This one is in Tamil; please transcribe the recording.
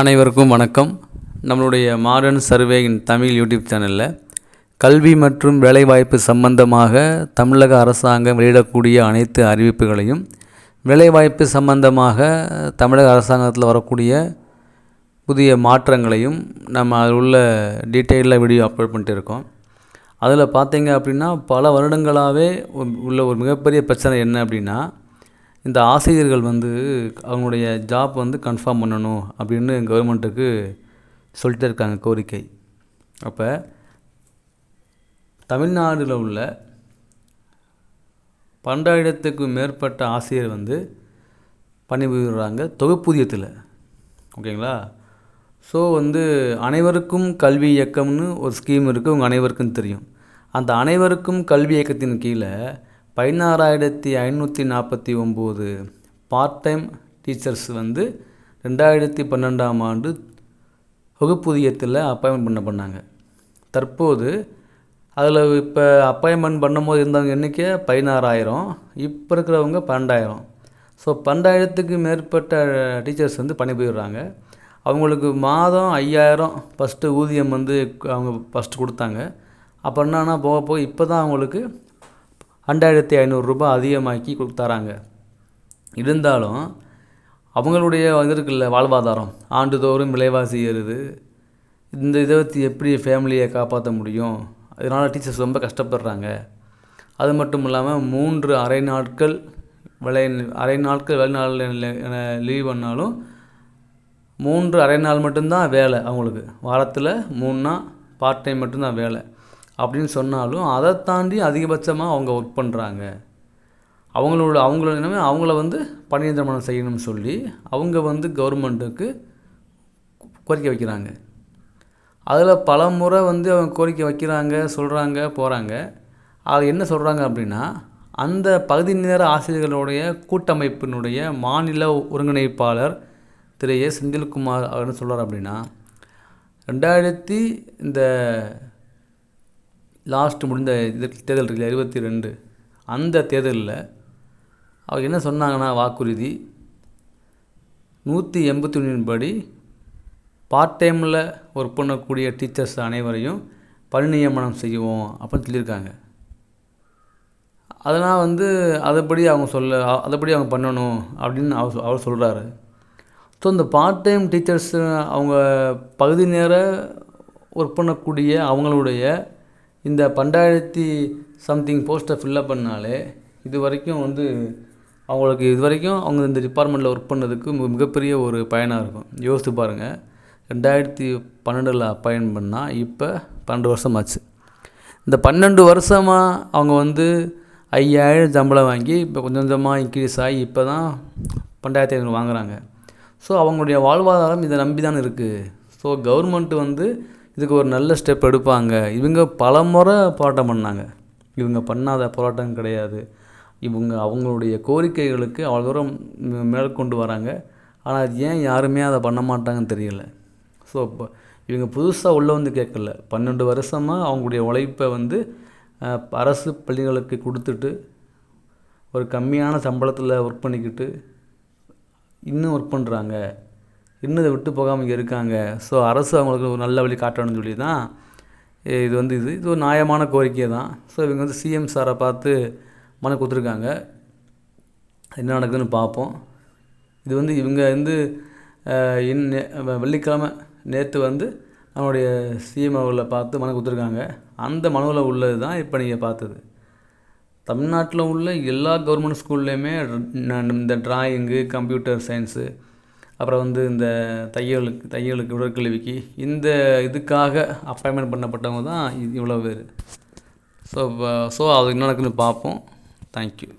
அனைவருக்கும் வணக்கம். நம்மளுடைய modern survey in Tamil YouTube சேனலில் கல்வி மற்றும் வேலைவாய்ப்பு சம்பந்தமாக தமிழக அரசாங்கம் வெளியிடக்கூடிய அனைத்து அறிவிப்புகளையும் வேலைவாய்ப்பு சம்பந்தமாக தமிழக அரசாங்கத்தில் வரக்கூடிய புதிய மாற்றங்களையும் நம்ம அதில் உள்ள டீட்டெயிலில் வீடியோ அப்லோட் பண்ணிட்டு இருக்கோம். அதில் பார்த்தீங்க அப்படின்னா பல வருடங்களாகவே உள்ள ஒரு மிகப்பெரிய பிரச்சனை என்ன அப்படின்னா இந்த ஆசிரியர்கள் வந்து அவங்களுடைய ஜாப் வந்து கன்ஃபார்ம் பண்ணணும் அப்படின்னு கவர்மெண்ட்டுக்கு சொல்லிட்டு இருக்காங்க கோரிக்கை. அப்போ தமிழ்நாட்டில் உள்ள பன்னெண்டாயிரத்துக்கு மேற்பட்ட ஆசிரியர் வந்து பணிபுரிகிறாங்க தொகுப்பூதியத்தில். ஓகேங்களா? ஸோ வந்து அனைவருக்கும் கல்வி இயக்கம்னு ஒரு ஸ்கீம் இருக்குது உங்கள் அனைவருக்கும் தெரியும். அந்த அனைவருக்கும் கல்வி இயக்கத்தின் கீழே பதினாறாயிரத்தி ஐநூற்றி நாற்பத்தி ஒம்பது பார்ட் டைம் டீச்சர்ஸ் வந்து ரெண்டாயிரத்தி பன்னெண்டாம் ஆண்டு வகுப்பூதியத்தில் அப்பாயின்மெண்ட் பண்ண பண்ணாங்க. தற்போது அதில் இப்போ அப்பாயின்மெண்ட் பண்ணும்போது இருந்தவங்க எண்ணிக்கை பதினாறாயிரம் இப்போ இருக்கிறவங்க பன்னெண்டாயிரம். ஸோ பன்னெண்டாயிரத்துக்கு மேற்பட்ட டீச்சர்ஸ் வந்து பணிபுரிகிறாங்க அவங்களுக்கு மாதம் ஐயாயிரம் ஃபஸ்ட்டு ஊதியம் வந்து அவங்க ஃபஸ்ட்டு கொடுத்தாங்க. அப்போ என்னன்னா போக போக இப்போ தான் அவங்களுக்கு ரெண்டாயிரத்தி ஐநூறுரூபா அதிகமாக்கி கொடுத்தாராங்க. இருந்தாலும் அவங்களுடைய இது இருக்குல்ல வாழ்வாதாரம். ஆண்டுதோறும் விலைவாசி ஏறுது. இந்த இதை வச்சு எப்படி ஃபேமிலியை காப்பாற்ற முடியும்? அதனால் டீச்சர்ஸ் ரொம்ப கஷ்டப்படுறாங்க. அது மட்டும் இல்லாமல் மூன்று அரை நாட்கள் விளை அரை நாட்கள் வெளிநாள் லீவ் பண்ணாலும் மூன்று அரை நாள் மட்டும்தான் வேலை அவங்களுக்கு. வாரத்தில் மூணு நாள் பார்ட் டைம் மட்டும்தான் வேலை. அப்படின்னு சொன்னாலும் அதை தாண்டி அதிகபட்சமாக அவங்க ஒர்க் பண்ணுறாங்க அவங்களோட அவங்களோட என்னமே அவங்கள வந்து பணி நியமனம் செய்யணும்னு சொல்லி அவங்க வந்து கவர்மெண்ட்டுக்கு கோரிக்கை வைக்கிறாங்க. அதில் பல முறை வந்து அவங்க கோரிக்கை வைக்கிறாங்க சொல்கிறாங்க போகிறாங்க அது என்ன சொல்கிறாங்க அப்படின்னா அந்த பகுதி நேர ஆசிரியர்களுடைய கூட்டமைப்பினுடைய மாநில ஒருங்கிணைப்பாளர் திரு ஏ செந்தில்குமார் அவர் என்ன சொல்கிறார் அப்படின்னா ரெண்டாயிரத்தி இந்த லாஸ்ட்டு முடிந்த இது தேர்தல் இருக்குல்ல இருபத்தி ரெண்டு அந்த தேர்தலில் அவர் என்ன சொன்னாங்கன்னா வாக்குறுதி? நூற்றி எண்பத்தி ஒன்றின் படி பார்ட் டைமில் ஒர்க் பண்ணக்கூடிய டீச்சர்ஸ் அனைவரையும் பணி நியமனம் செய்வோம் அப்படின்னு சொல்லியிருக்காங்க. அதனால் வந்து அதைப்படி அவங்க சொல்ல அதைப்படி அவங்க பண்ணணும் அப்படின்னு அவர் அவர் சொல்கிறாரு ஸோ இந்த பார்ட் டைம் டீச்சர்ஸ் அவங்க பகுதி நேர ஒர்க் பண்ணக்கூடிய அவங்களுடைய இந்த பன்னெண்டாயிரத்தி சம்திங் போஸ்ட்டை ஃபில்லப் பண்ணாலே இது வரைக்கும் வந்து அவங்களுக்கு இது வரைக்கும் அவங்க இந்த டிபார்ட்மெண்ட்டில் ஒர்க் பண்ணதுக்கு மிகப்பெரிய ஒரு பயனாக இருக்கும். யோசித்து பாருங்கள் ரெண்டாயிரத்தி பன்னெண்டில் அப்பாயின் பண்ணால் இப்போ பன்னெண்டு வருஷம் ஆச்சு. இந்த பன்னெண்டு வருஷமாக அவங்க வந்து ஐயாயிரம் சம்பளம் வாங்கி இப்போ கொஞ்சம் கொஞ்சமாக இன்க்ரீஸ் ஆகி இப்போ தான் பன்னெண்டாயிரத்தி ஐநூறு வாங்குகிறாங்க ஸோ அவங்களுடைய வாழ்வாதாரம் இதை நம்பி தான் இருக்குது ஸோ கவர்மெண்ட்டு வந்து இதுக்கு ஒரு நல்ல ஸ்டெப் எடுப்பாங்க. இவங்க பல முறை போராட்டம் பண்ணாங்க. இவங்க பண்ணாத போராட்டம் கிடையாது. இவங்க அவங்களுடைய கோரிக்கைகளுக்கு அவ்வளோ தூரம் மேற்கொண்டு வராங்க. ஆனால் அது ஏன் யாருமே அதை பண்ண மாட்டாங்கன்னு தெரியல. ஸோ இப்போ இவங்க புதுசாக உள்ளே வந்து கேட்கல. பன்னெண்டு வருஷமாக அவங்களுடைய உழைப்பை வந்து அரசு பள்ளிகளுக்கு கொடுத்துட்டு ஒரு கம்மியான சம்பளத்தில் ஒர்க் பண்ணிக்கிட்டு இன்னும் ஒர்க் பண்ணுறாங்க இன்னும் இதை விட்டு போகாமல் இங்கே இருக்காங்க. ஸோ அரசு அவங்களுக்கு ஒரு நல்ல வழி காட்டணும்னு சொல்லி தான் இது வந்து இது. இது ஒரு நியாயமான கோரிக்கை தான். ஸோ இவங்க வந்து சிஎம் சாரை பார்த்து மனு கொடுத்துருக்காங்க. என்ன நடக்குதுன்னு பார்ப்போம். இது வந்து இவங்க வந்து இன் வெள்ளிக்கிழமை நேற்று வந்து நம்மளுடைய சிஎம் அவர்களை பார்த்து மனு கொடுத்துருக்காங்க. அந்த மனுவில் உள்ளது தான் இப்போ நீங்கள் பார்த்தது. தமிழ்நாட்டில் உள்ள எல்லா கவர்மெண்ட் ஸ்கூல்லையுமே இந்த ட்ராயிங்கு கம்ப்யூட்டர் சயின்ஸு அப்புறம் வந்து இந்த தையலுக்கு தையலுக்கு உடற்கல்விக்கு இந்த இதுக்காக அப்பாயின்மெண்ட் பண்ணப்பட்டவங்க தான் இவ்வளோ பேர். ஸோ ஸோ அது என்ன நடக்குதுன்னு பார்ப்போம். தேங்க்யூ